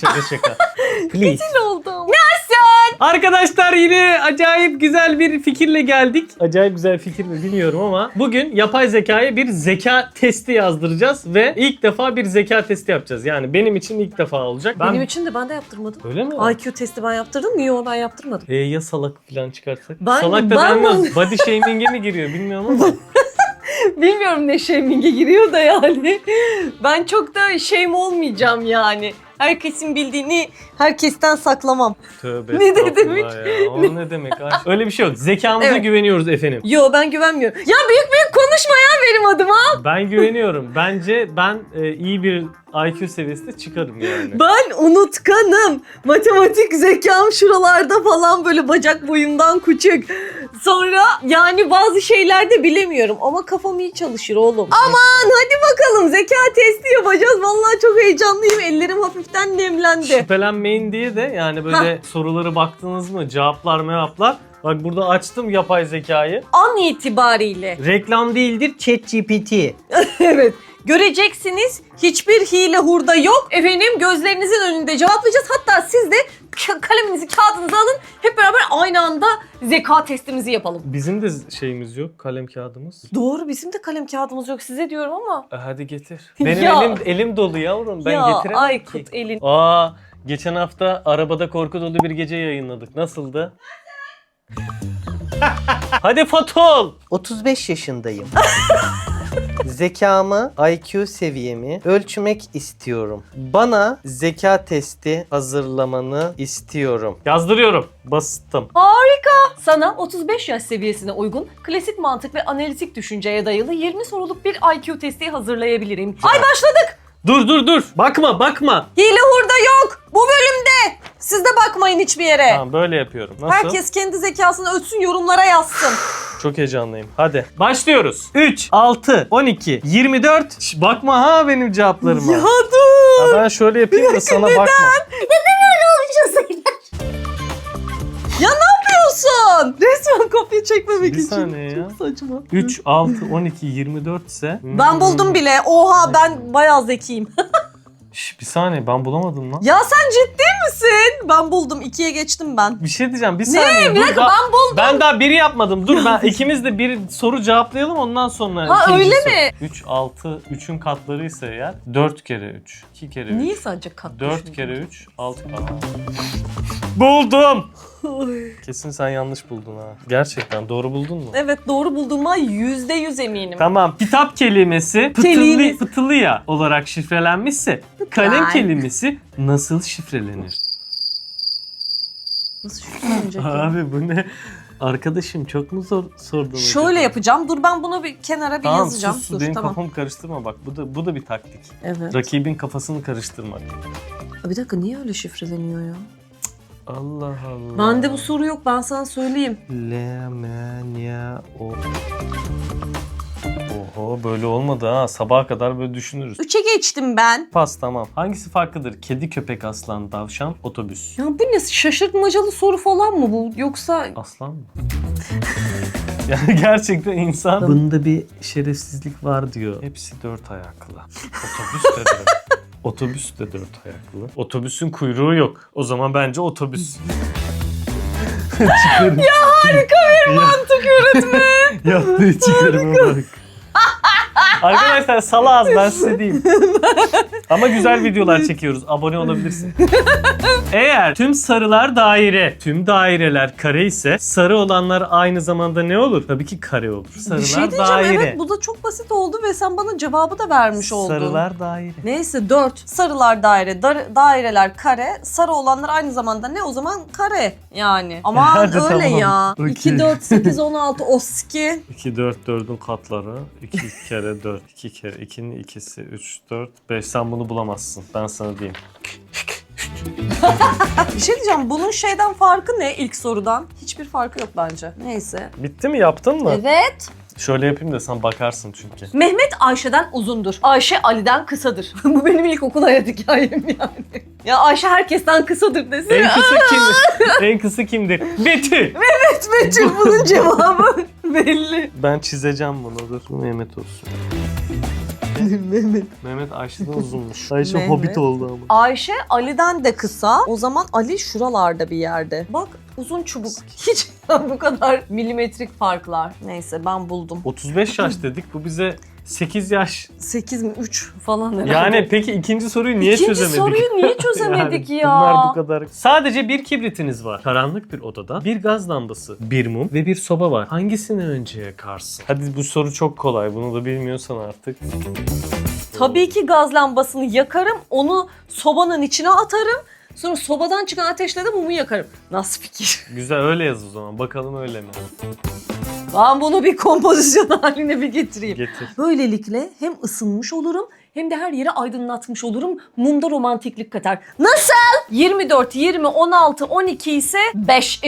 şaka şaka. Please. Ne oldu ama? Arkadaşlar yine acayip güzel bir fikirle geldik. Acayip güzel fikir mi bilmiyorum ama bugün yapay zekaya bir zeka testi yazdıracağız ve ilk defa bir zeka testi yapacağız. Yani benim için ilk defa olacak. Ben... Benim için de ben de yaptırmadım. Öyle mi? IQ testi ben yaptırdım mı? Yok ben yaptırmadım. E ya salak falan çıkarsak? Ben- salak da ben denmez. Body shaming'e mi giriyor bilmiyorum ama. Bilmiyorum ne shaming'e giriyor da yani. Ben çok da shame olmayacağım yani. Herkesin bildiğini herkesten saklamam. Tövbe Ne estağfurullah demek? Ya. O ne demek? Ay, Öyle bir şey yok. Zekamıza Evet. güveniyoruz efendim. Yo ben güvenmiyorum. Ya büyük büyük konuşma ya benim adıma. Ben güveniyorum. Bence ben e, iyi bir IQ seviyesinde çıkarım yani. Ben unutkanım. Matematik zekam şuralarda falan böyle bacak boyumdan küçük. Sonra yani bazı şeylerde bilemiyorum ama kafam iyi çalışır oğlum. Aman hadi bakalım zeka testi yapacağız. Vallahi çok heyecanlıyım. Ellerim hafiften nemlendi. Şüphelenmeyin diye de yani böyle soruları baktınız mı cevaplar mevaplar. Bak burada açtım yapay zekayı. An itibariyle Reklam değildir ChatGPT. evet göreceksiniz hiçbir hile hurda yok. Efendim gözlerinizin önünde cevaplayacağız. Hatta siz de ka- kaleminizi kağıdınızı alın. Hep beraber aynı anda zeka testimizi yapalım. Bizim de şeyimiz yok kalem kağıdımız. Doğru bizim de kalem kağıdımız yok size diyorum ama. E, hadi getir. Benim Ya. elim elim dolu yavrum ben ya getiremem Aykut ki. elin. Aa geçen hafta arabada korku dolu bir gece yayınladık. Nasıldı? Hadi Fatol. 35 yaşındayım. Zekamı, IQ seviyemi ölçmek istiyorum. Bana zeka testi hazırlamanı istiyorum. Yazdırıyorum. Bastım. Harika. Sana 35 yaş seviyesine uygun klasik mantık ve analitik düşünceye dayalı 20 soruluk bir IQ testi hazırlayabilirim. Ay başladık. Dur dur dur. Bakma bakma. Hile hurda yok. Bu bölümde. Siz de bakmayın hiçbir yere. Tamam böyle yapıyorum. Nasıl? Herkes kendi zekasını ölçsün yorumlara yazsın. Çok heyecanlıyım. Hadi. Başlıyoruz. 3, 6, 12, 24. Şş, bakma ha benim cevaplarıma. ya Ha, dur. ben şöyle yapayım da sana bakma. Ya ne yapıyorsun? Resmen kopya çekmemek Bir için. saniye ya. Çok saçma. 3, 6, 12, 24 ise... Ben buldum bile. Oha ben bayağı zekiyim. Şş, bir saniye ben bulamadım lan. ya sen ciddi misin? Ben buldum. ikiye geçtim ben. Bir şey diyeceğim. Bir Ne? saniye. Bir dur, dakika ben buldum. Ben daha biri yapmadım. Dur ben ikimiz de bir soru cevaplayalım ondan sonra. Ha, ikinci öyle mi? 3, 6, 3'ün katları ise eğer 4 kere 3, 2 kere 3. Niye sadece kat 4 düşündün? kere 3, 6 Buldum. Kesin sen yanlış buldun ha. Gerçekten doğru buldun mu? Evet doğru bulduğuma yüzde yüz eminim. Tamam. Kitap kelimesi fıtıllı, Kelimesi. olarak şifrelenmişse kalem kelimesi nasıl şifrelenir? Nasıl şüphelenecek? Abi bu ne? Arkadaşım çok mu zor sordun? Şöyle acaba? yapacağım. Dur ben bunu bir kenara bir Tamam yazacağım. sus sus Dur benim tamam. kafamı karıştırma bak bu da bu da bir taktik. Evet. Rakibin kafasını karıştırmak. Bir dakika niye öyle şifreleniyor ya? Allah Allah. Bende bu soru yok ben sana söyleyeyim. Lemenya o. Oho böyle olmadı ha. Sabaha kadar böyle düşünürüz. Üçe geçtim ben. Pas tamam. Hangisi farklıdır? Kedi, köpek, aslan, tavşan, otobüs. Ya bu ne şaşırtmacalı soru falan mı bu? Yoksa Aslan mı? yani gerçekten insan bunda bir şerefsizlik var diyor. Hepsi dört ayaklı. Otobüs de dört. Otobüs de dört ayaklı. Otobüsün kuyruğu yok. O zaman bence otobüs. Ya harika bir mantık yürütme. Yaptığı çıkarıma bak. Arkadaşlar salağız ben size diyeyim. Ama güzel videolar çekiyoruz. Abone olabilirsin. Eğer tüm sarılar daire, tüm daireler kare ise sarı olanlar aynı zamanda ne olur? Tabii ki kare olur. Sarılar bir şey diyeceğim daire. evet bu da çok basit oldu ve sen bana cevabı da vermiş oldun. Sarılar daire. Neyse 4. Sarılar daire, dar- daireler kare. Sarı olanlar aynı zamanda ne? O zaman kare yani. Hadi öyle tamam. ya. Okey. 2, 4, 8, 16, oski. 2, 4, 4'ün katları. 2 kere 4, 2 kere 2'nin ikisi, 3, 4, 5. Sen bunu bulamazsın. Ben sana diyeyim. Bir şey diyeceğim bunun şeyden farkı ne ilk sorudan? Hiçbir farkı yok bence. Neyse. Bitti mi? Yaptın mı? Evet. Şöyle yapayım da sen bakarsın çünkü. Mehmet Ayşe'den uzundur. Ayşe Ali'den kısadır. Bu benim ilkokul hayat hikayem yani. Ya Ayşe herkesten kısadır desene. En kısa kimdir? en kısa kimdir? Betül. Betül bunun cevabı belli. Ben çizeceğim bunu. Dur. Mehmet olsun. Mehmet. Mehmet Ayşe'den uzunmuş. Ayşe Mehmet. hobbit oldu ama. Ayşe Ali'den de kısa. O zaman Ali şuralarda bir yerde. Bak uzun çubuk. Hiç bu kadar milimetrik farklar. Neyse ben buldum. 35 yaş dedik. Bu bize 8 yaş. 8 mi 3 falan herhalde. Yani peki ikinci soruyu niye İkinci çözemedik? soruyu niye çözemedik ya? Bunlar bu kadar. Sadece bir kibritiniz var. Karanlık bir odada bir gaz lambası, bir mum ve bir soba var. Hangisini önce yakarsın? Hadi bu soru çok kolay. Bunu da bilmiyorsan artık. Tabii ki gaz lambasını yakarım. Onu sobanın içine atarım. Sonra sobadan çıkan ateşle de mumu yakarım. Nasıl fikir? Güzel öyle yaz o zaman. Bakalım öyle mi? Ben bunu bir kompozisyon haline bir getireyim. Getir. Böylelikle hem ısınmış olurum hem de her yeri aydınlatmış olurum. Mumda romantiklik katar. Nasıl? 24, 20, 16, 12 ise 5.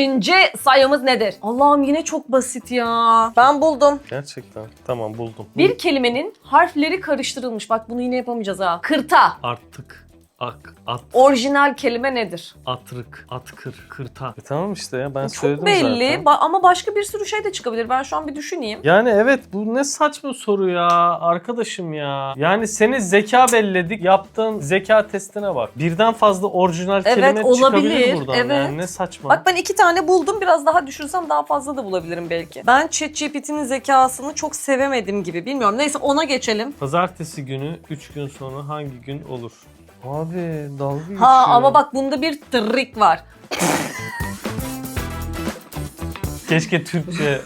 sayımız nedir? Allah'ım yine çok basit ya. Ben buldum. Gerçekten. Tamam buldum. Bir kelimenin harfleri karıştırılmış. Bak bunu yine yapamayacağız ha. Kırta. Artık. Ak. At. Orijinal kelime nedir? Atrık. Atkır. Kırta. E tamam işte ya ben Çok söyledim belli zaten. Ba- ama başka bir sürü şey de çıkabilir. Ben şu an bir düşüneyim. Yani evet bu ne saçma soru ya arkadaşım ya. Yani seni zeka belledik yaptığın zeka testine bak. Birden fazla orijinal Evet, kelime olabilir. çıkabilir buradan. Evet. Yani ne saçma. Bak ben iki tane buldum. Biraz daha düşünsem daha fazla da bulabilirim belki. Ben ChatGPT'nin zekasını çok sevemedim gibi. Bilmiyorum. Neyse ona geçelim. Pazartesi günü 3 gün sonra hangi gün olur? Abi dalga geçiyor. Ha ama bak bunda bir trik var. Keşke Türkçe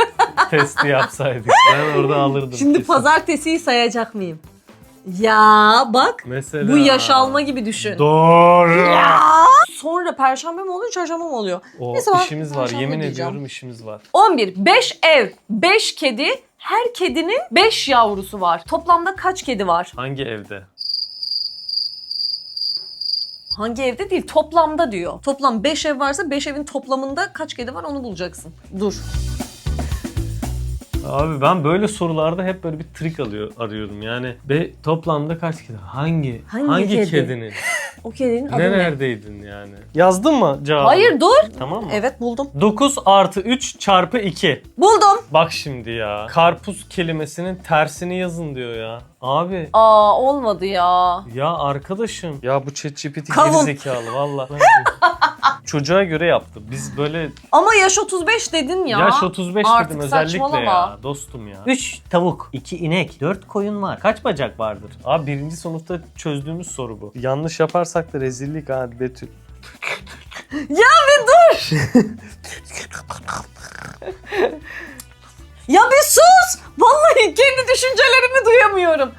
testi yapsaydık. Ben orada alırdım. Şimdi kesin. pazartesiyi sayacak mıyım? Ya bak Mesela. bu yaş alma gibi düşün. Doğru. Ya! Sonra perşembe mi oluyor, çarşamba mı oluyor? O Neyse ben işimiz var. Yemin diyeceğim. ediyorum işimiz var. 11. 5 ev, 5 kedi. Her kedinin 5 yavrusu var. Toplamda kaç kedi var? Hangi evde? Hangi evde değil, toplamda diyor. Toplam 5 ev varsa 5 evin toplamında kaç kedi var onu bulacaksın. Dur. Abi ben böyle sorularda hep böyle bir trik alıyor arıyorum. Yani be, toplamda kaç kedi? Hangi? Hangi Hangi, kedi? kedinin? O kedinin adı ne? Neredeydin yani? Yazdın mı cevabı? Hayır dur. Tamam mı? Evet buldum. 9 artı 3 çarpı 2. Buldum. Bak şimdi ya. Karpuz kelimesinin tersini yazın diyor ya. Abi Aa olmadı ya. ya arkadaşım. Ya bu ChatGPT Kavun. gerizekalı valla. Çocuğa göre yaptı. Biz böyle Ama yaş 35 dedin ya. yaş 35 Artık dedim özellikle saçmalama. ya. Dostum ya. 3 tavuk, 2 inek, 4 koyun var. Kaç bacak vardır? Abi birinci sınıfta çözdüğümüz soru bu. Yanlış yaparsak da rezillik ha Betül. Ya bir sus. Vallahi kendi düşüncelerimi duyamıyorum.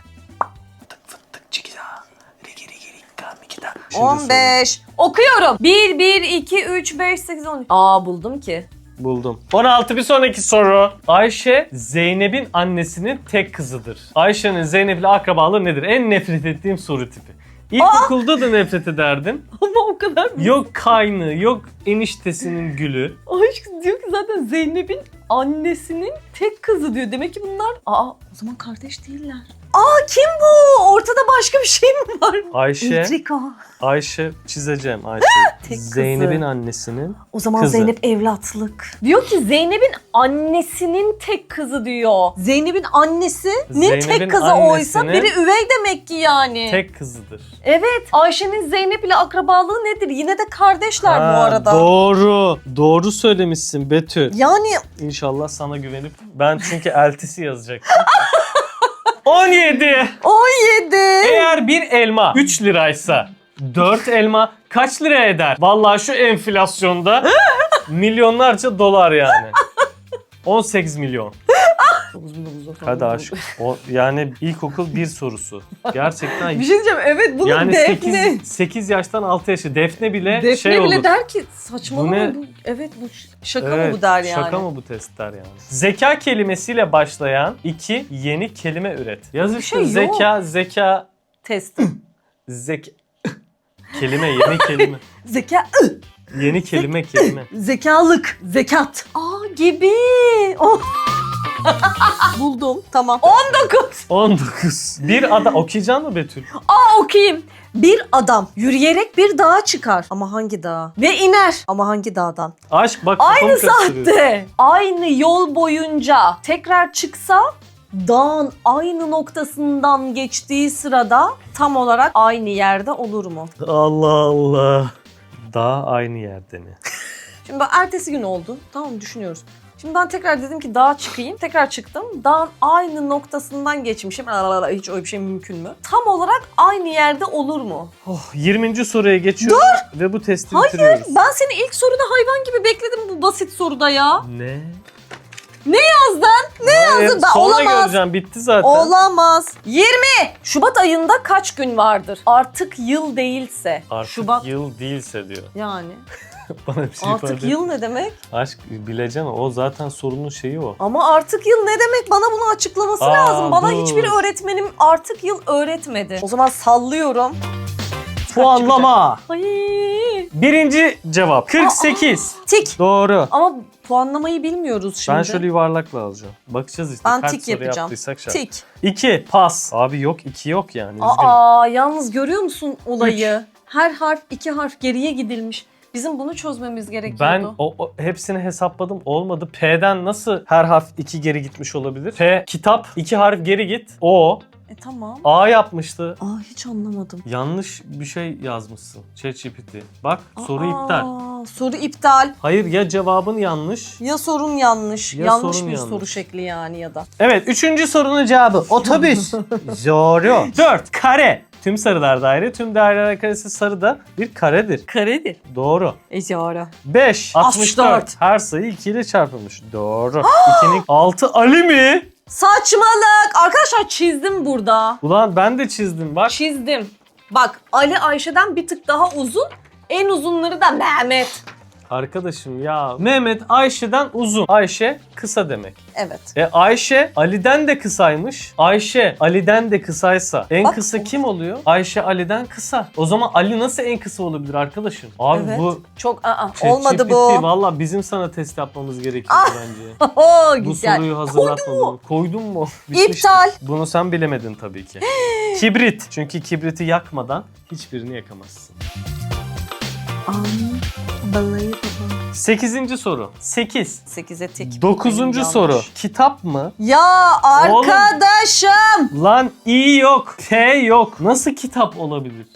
Şimdi 15. Okuyorum. 1, 1, 2, 3, 5, 8, 10. Aa buldum ki. Buldum. 16 bir sonraki soru. Ayşe Zeynep'in annesinin tek kızıdır. Ayşe'nin Zeynep'le akrabalığı nedir? En nefret ettiğim soru tipi. İlkokulda da nefret ederdim. Ama o kadar mı? Yok kaynı, yok eniştesinin gülü. Aşk diyor ki zaten Zeynep'in annesinin tek kızı diyor. Demek ki bunlar... Aa o zaman kardeş değiller. Aa kim bu? Ortada başka bir şey mi var? Ayşe, İntrika. Ayşe çizeceğim Ayşe. Tek kızı. Zeynep'in annesinin O zaman Kızı. Zeynep evlatlık. Diyor ki Zeynep'in annesinin tek kızı diyor. Zeynep'in annesinin Zeynep'in tek kızı oysa annesinin- biri üvey demek ki yani. tek kızıdır. Evet. Ayşe'nin Zeynep ile akrabalığı nedir? Yine de kardeşler bu Ha, arada. Doğru. Doğru söylemişsin Betül. Yani İnşallah sana güvenip ben çünkü eltisi yazacaktım. 17. 17. Eğer bir elma 3 liraysa 4 elma kaç lira eder? Vallahi şu enflasyonda milyonlarca dolar yani. 18 milyon. Hadi aşk. O, yani ilkokul bir sorusu. Gerçekten Bir şey diyeceğim. Evet bunu yani Defne. 8, 8 yaştan 6 yaşı Defne bile Defne şey bile olur. der ki saçmalama Bu ne? bu. Evet bu şaka Evet, mı bu der yani. Şaka mı bu testler yani? Zeka kelimesiyle başlayan iki yeni kelime üret. Yaz işte şey yok. zeka, zeka, Test. zek... kelime, yeni kelime. Zeka. Yeni kelime, kelime. Zekalık. Zekat. Aa gibi. Oh. Buldum. Tamam. 19. 19. Bir adam... Okuyacaksın mı Betül? Aa okuyayım. Bir adam yürüyerek bir dağa çıkar. Ama hangi dağa? Ve iner. Ama hangi dağdan? Aşk bak Aynı kafamı karıştırıyorsun. saatte. Aynı yol boyunca tekrar çıksa dağın aynı noktasından geçtiği sırada tam olarak aynı yerde olur mu? Allah Allah. Daha aynı yerde mi? Şimdi ben ertesi gün oldu. Tamam düşünüyoruz. Şimdi ben tekrar dedim ki dağa çıkayım. Tekrar çıktım. Dağın aynı noktasından geçmişim. Aa, Hiç öyle bir şey mümkün mü? Tam olarak aynı yerde olur mu? Oh, 20. soruya geçiyoruz ve bu testi Hayır. bitiriyoruz. Ben seni ilk soruda hayvan gibi bekledim bu basit soruda ya. Ne? Ne yazdın? Ne yazdın? Ben- Sonra olamaz. göreceğim. Bitti zaten. Olamaz. 20. Şubat ayında kaç gün vardır? Artık yıl değilse. Artık Şubat. yıl değilse diyor. Yani. Bana bir şey Artık ifade yıl ne demek? Aşk bileceksin o zaten sorunun şeyi o. Ama artık yıl ne demek? Bana bunu açıklaması Aa, lazım. Bana dur. hiçbir öğretmenim artık yıl öğretmedi. O zaman sallıyorum. Puanlama. Ay. Birinci cevap 48. Tik. Doğru. Ama puanlamayı bilmiyoruz şimdi. Ben şöyle yuvarlakla alacağım. Bakacağız işte Ben kaç tik soru yapacağım. yaptıysak şart. Tik. 2 pas. Abi yok 2 yok yani. üzgünüm. Aa yalnız görüyor musun olayı? Her harf iki harf geriye gidilmiş. Bizim bunu çözmemiz gerekiyordu. Ben o, o- hepsini hesapladım olmadı. P'den nasıl her harf 2 geri gitmiş olabilir? P kitap 2 harf geri git. O E tamam. A yapmıştı. Aa hiç anlamadım. Yanlış bir şey yazmışsın. ChatGPT. Bak soru Aa, iptal. Soru iptal. Hayır ya cevabın yanlış. Ya sorun yanlış. Ya yanlış sorun bir yanlış. soru şekli yani ya da. Evet üçüncü sorunun cevabı Otobüs. Zoru. 4. Kare. Tüm sarılar daire, tüm daireler karesi sarı da bir karedir. Karedir. Doğru. Ecara. 5. 64. 64. Her sayı 2 ile çarpılmış. Doğru. 2'nin 6 Ali mi? Saçmalık. Arkadaşlar çizdim burada. Ulan ben de çizdim bak. Çizdim. Bak Ali Ayşe'den bir tık daha uzun. En uzunları da Mehmet. Arkadaşım ya Mehmet Ayşe'den uzun. Ayşe kısa demek. Evet. E Ayşe Ali'den de kısaymış. Ayşe Ali'den de kısaysa en Bak. kısa kim oluyor? Ayşe Ali'den kısa. O zaman Ali nasıl en kısa olabilir arkadaşım? Abi evet. bu Çok aa, olmadı bu. Valla bizim sana test yapmamız gerekiyor Ah, bence. Oho, Bu güzel. soruyu hazırlatmadın. Koydun mu? Bitmiştir. İptal. Bunu sen bilemedin tabii ki. Kibrit. Çünkü kibriti yakmadan hiçbirini yakamazsın. Balayı Sekizinci soru. Sekiz. 8'e tik. Dokuzuncu Benim soru. yanlış. Kitap mı? Ya arkadaşım. Lan i yok, t yok. Nasıl kitap olabilir?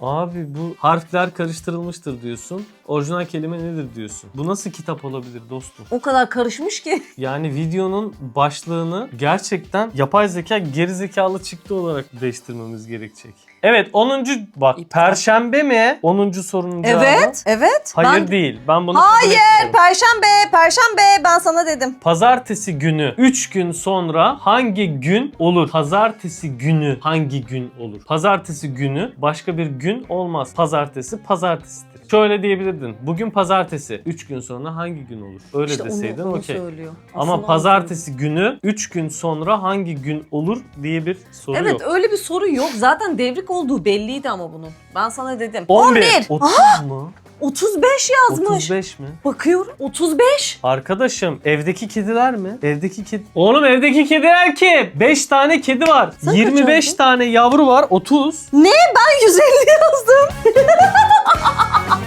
Abi bu harfler karıştırılmıştır diyorsun. Orijinal kelime nedir diyorsun. Bu nasıl kitap olabilir dostum? O kadar karışmış ki. Yani videonun başlığını gerçekten yapay zeka gerizekalı çıktı olarak değiştirmemiz gerekecek. Evet 10. bak İptal. perşembe mi? 10. sorunun cevabı. Evet, evet. Hayır ben... değil. Ben bunu kabul Hayır, etmiyorum. perşembe, perşembe ben sana dedim. Pazartesi günü 3 gün sonra hangi gün olur? Pazartesi günü hangi gün olur? Pazartesi günü başka bir gün olmaz. Pazartesi pazartesidir. Şöyle diyebilirdin. Bugün pazartesi. 3 gün sonra hangi gün olur? Öyle İşte onu- deseydin onu okey. söylüyor. Aslında Ama onu pazartesi günü 3 gün sonra hangi gün olur diye bir soru. Evet yok. öyle bir soru yok. Zaten devrik olduğu belliydi ama bunun. Ben sana dedim. 11. 11. 30 mu? 35 yazmış. 35 mi? Bakıyorum 35. Arkadaşım evdeki kediler mi? Evdeki kedi... Oğlum evdeki kediler ki 5 tane kedi var. Sen kaç 25 yazdın? tane yavru var. 30. Ben 150 yazdım.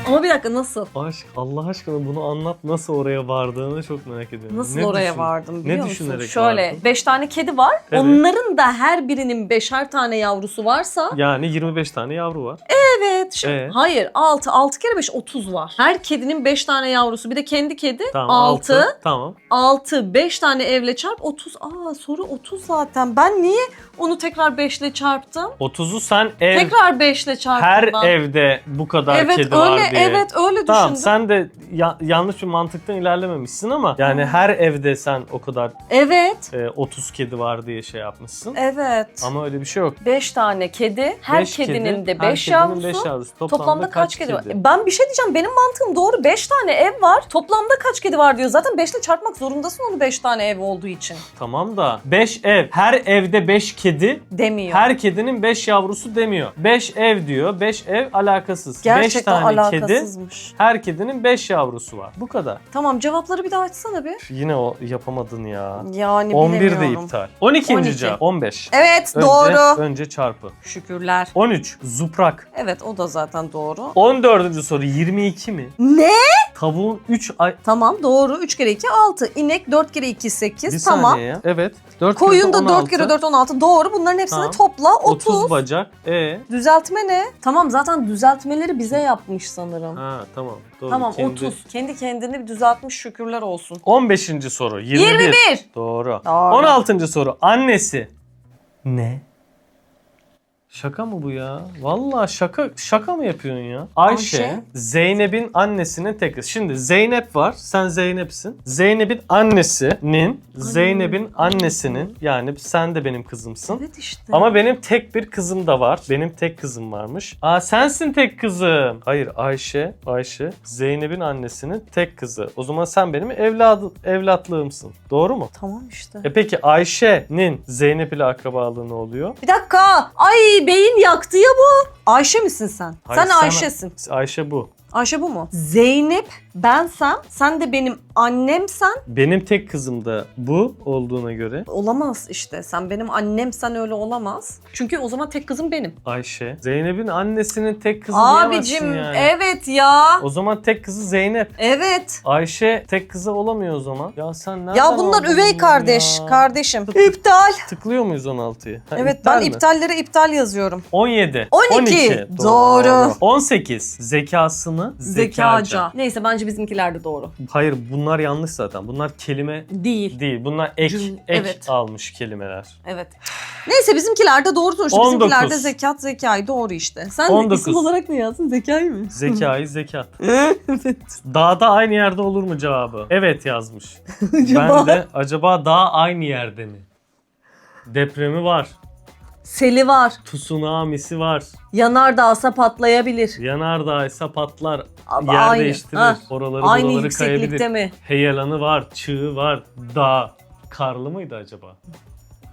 ama bir dakika nasıl? Aşk Allah aşkına bunu anlat nasıl oraya vardığını çok merak ediyorum. Nasıl Ne oraya düşün- vardım biliyor ne musun? düşünerek Şöyle vardın? 5 tane kedi var. Evet. Onların da her birinin beşer tane yavrusu varsa Yani 25 tane yavru var. evet. Şu, Ee? Hayır 6 6 kere 5 30 var. Her kedinin 5 tane yavrusu bir de kendi kedi Tamam 6 altı. Tamam. 6 5 tane evle çarp 30. Aa soru 30 zaten. Ben niye onu tekrar 5 ile çarptım? 30'u sen ev Tekrar 5 ile çarptım her ben. evde bu kadar Evet kedi öyle var diye. evet öyle Tamam düşündüm. sen de ya- yanlış bir mantıktan ilerlememişsin ama yani her evde sen o kadar Evet. e, 30 kedi var diye şey yapmışsın. Evet. Ama öyle bir şey yok. 5 tane kedi, her Beş kedinin kedi, de her 5 kedinin yavrusu. beş yavrusu. Toplamda, kaç, kedi, var? E, Ben bir şey diyeceğim. Benim mantığım doğru. 5 tane ev var. Toplamda kaç kedi var diyor. Zaten 5 ile çarpmak zorundasın onu 5 tane ev olduğu için. Tamam da 5 ev. Her evde 5 kedi. Demiyor. Her kedinin 5 yavrusu demiyor. 5 ev diyor. 5 ev alakasız. 5 Gerçekten tane kedi. alakasızmış. Her kedinin 5 yavrusu var. Bu kadar. Tamam cevapları bir daha açsana bir. Yine o yapamadın ya. Yani 11 de bilemiyorum. iptal. 12. 12. cevap. 15. Evet Önce, doğru. Önce çarpı. Şükürler. 13. Zuprak. Evet o da zaten doğru. 14. soru 22 mi? Ne? Tavuğun 3 ay... Tamam doğru. 3 kere 2 6. İnek 4 kere 2 Bir 8. Tamam. saniye ya. Evet. 4 Koyun da 4 kere 4 16. Doğru. Bunların hepsini Tamam. topla 30. 30 bacak. E Düzeltme ne? Tamam zaten düzeltmeleri bize yapmış sanırım. Ha tamam. Doğru. tamam Kendi- 30. Kendi kendini bir düzeltmiş şükürler olsun. 15. soru. 21. 21. Doğru. Doğru. 16. soru. Annesi. Ne? Şaka mı bu ya? Vallahi şaka şaka mı yapıyorsun ya? Ayşe, Ayşe? Zeynep'in annesinin tek kızı. Şimdi Zeynep var. Sen Zeynep'sin. Zeynep'in annesinin, Zeynep'in annesinin yani sen de benim kızımsın. Evet işte. Ama benim tek bir kızım da var. Benim tek kızım varmış. Aa sensin tek kızım. Hayır Ayşe, Ayşe Zeynep'in annesinin tek kızı. O zaman sen benim evladı, evlatlığımsın. Doğru mu? Tamam işte. E peki Ayşe'nin Zeynep ile akrabalığı ne oluyor? Bir dakika. Ay beyin yaktı ya bu. Ayşe misin sen? Hayır, sen Ayşe'sin. Ayşe bu. Ayşe bu mu? Zeynep bensem, sen de benim annemsen Benim tek kızım da bu olduğuna göre olamaz işte. Sen benim annemsen öyle olamaz. Çünkü o zaman tek kızım benim. Ayşe. Zeynep'in annesinin tek kızı diyemezsin Abicim yani. evet ya. O zaman tek kızı Zeynep. Evet. Ayşe tek kızı olamıyor o zaman. Ya sen nereden Ya bunlar aldın üvey bunu kardeş, ya? kardeşim. İptal. Tıklıyor muyuz 16'yı? Ha, Evet iptal ben mi? iptallere iptal yazıyorum. 17. 12. Doğru. 18. Zekasını zekaca. Neyse bence bizimkiler de doğru. Hayır bunlar yanlış zaten. Bunlar kelime Değil. değil. Bunlar ek, Cüm- ek evet. almış kelimeler. Evet. Neyse bizimkiler de doğru sonuçta. 19. Bizimkiler de zekat zekayı doğru işte. Sen 19. isim olarak ne yazdın? Zekayı mı? Zekayı zekat. evet. Dağda aynı yerde olur mu cevabı? Evet yazmış. Acaba? Ben de acaba dağ aynı yerde mi? Depremi var. Seli var. Tsunamisi var. Yanardağsa patlayabilir. Yanardağ ise patlar. Ama yer aynı. değiştirir. Ha, Oraları Aynı buraları yükseklikte kayabilir. mi? Heyelanı var, çığı var, dağ. Karlı mıydı acaba?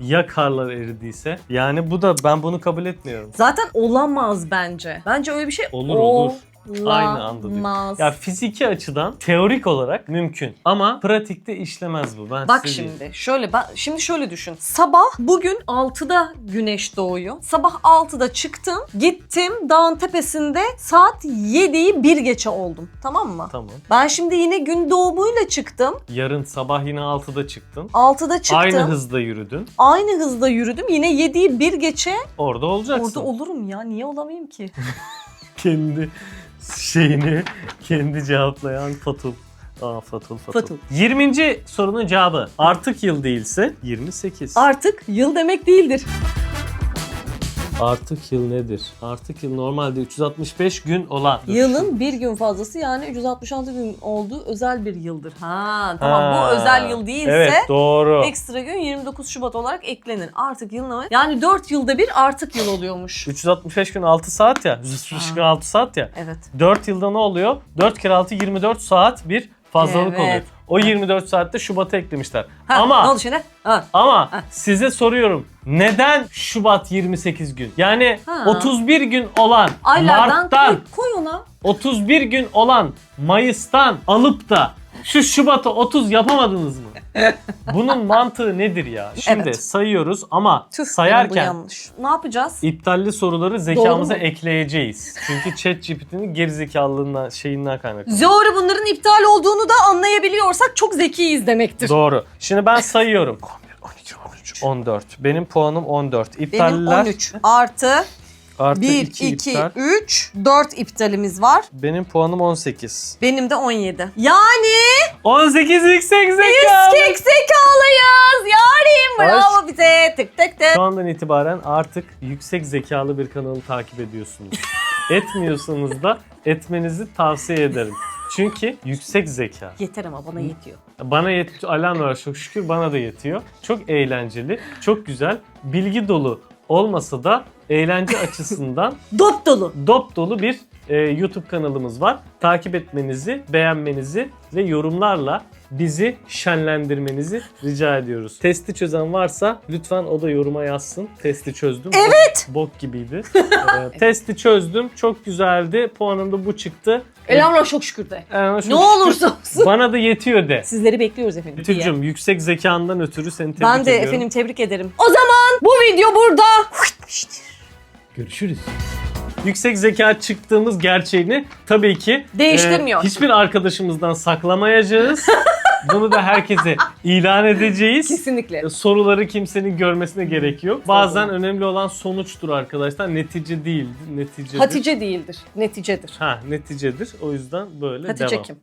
Ya karlar eridiyse? Yani bu da ben bunu kabul etmiyorum. Zaten olamaz bence. Bence öyle bir şey Olur, olur. Aynı anda diyor. Olamaz. Ya fiziki açıdan teorik olarak mümkün ama pratikte işlemez bu. Ben Bak size diyeyim. şimdi şöyle ben şimdi şöyle düşün. Sabah bugün 6'da güneş doğuyor. Sabah 6'da çıktım. Gittim dağın tepesinde saat 7'yi bir geçe oldum. Tamam mı? Tamam. Ben şimdi yine gün doğumuyla çıktım. Yarın sabah yine 6'da çıktın. 6'da çıktım. Aynı hızda yürüdün. Aynı hızda yürüdüm. Yine 7'yi bir geçe Orada olacaksın. orada olurum ya. Niye olamayayım ki? kendi şeyini kendi cevaplayan Fatul. Aa Fatul Fatul. Fatul. 20. sorunun cevabı artık yıl değilse 28. Artık yıl demek değildir. Artık yıl nedir? Artık yıl normalde 365 gün olan. Yılın bir gün fazlası yani 366 gün olduğu özel bir yıldır. Ha tamam Ha. bu özel yıl değilse Evet doğru. ekstra gün 29 Şubat olarak eklenir. Artık yılın ama yani 4 yılda bir artık yıl oluyormuş. 365 gün 6 saat ya. 365 gün 6 saat ya. Evet. 4 yılda ne oluyor? 4 kere 6 24 saat bir fazlalık Evet. oluyor. O 24 saatte Şubat'a eklemişler. Ha, Ama ne oldu şimdi? Ha. Ama size soruyorum. Neden Şubat 28 gün? Yani Ha. 31 gün olan Aylardan Mart'tan, koy, koy ona. 31 gün olan Mayıs'tan alıp da şu Şubat'a 30 yapamadınız mı? Bunun mantığı nedir ya? Şimdi Evet. sayıyoruz ama Tüh benim bu sayarken yanlış. Ne yapacağız? iptalli soruları zekamıza mu? ekleyeceğiz. Çünkü ChatGPT'nin gerizekalılığından şeyinden kaynaklı. Doğru bunların iptal olduğunu da anlayabiliyorsak çok zekiyiz demektir. Doğru. Şimdi ben sayıyorum. 11, 12, 13, 14. Benim puanım 14. Benim İptaller 13 artı artı 1, 2 2, iptal. 3, 4 iptalimiz var. Benim puanım 18. Benim de 17. Yani 18 yüksek zeka. yüksek zekalıyız. Yarim bravo bize. Tık tık tık. Şu andan itibaren artık yüksek zekalı bir kanalı takip ediyorsunuz. Etmiyorsanız da etmenizi tavsiye ederim. Çünkü yüksek zeka. Yeter ama bana yetiyor. Bana yet alan var çok şükür bana da yetiyor. Çok eğlenceli, çok güzel, bilgi dolu olmasa da eğlence açısından Dop dolu. dop dolu bir e, YouTube kanalımız var. Takip etmenizi, beğenmenizi ve yorumlarla bizi şenlendirmenizi rica ediyoruz. Testi çözen varsa lütfen o da yoruma yazsın. Testi çözdüm. Evet. Bok gibiydi. Ee, testi çözdüm. Çok güzeldi. Puanım da bu çıktı. Elhamdülillah çok şükür de. Ee, çok Ne olursa olsun. Bana da yetiyor de. Sizleri bekliyoruz efendim. diye. Betül'cüm yüksek zekandan ötürü seni tebrik Ben de ediyorum. efendim tebrik ederim. O zaman bu video burada. Görüşürüz. yüksek zeka çıktığımız gerçeğini tabii ki Değiştirmiyor. e, hiçbir arkadaşımızdan saklamayacağız. Bunu da herkese ilan edeceğiz. Kesinlikle. E, Soruları kimsenin görmesine gerek yok. Bazen önemli olan sonuçtur arkadaşlar. Netice değil. Neticedir. Hatice değildir. Neticedir. Ha neticedir. O yüzden böyle Hatice devam. kim?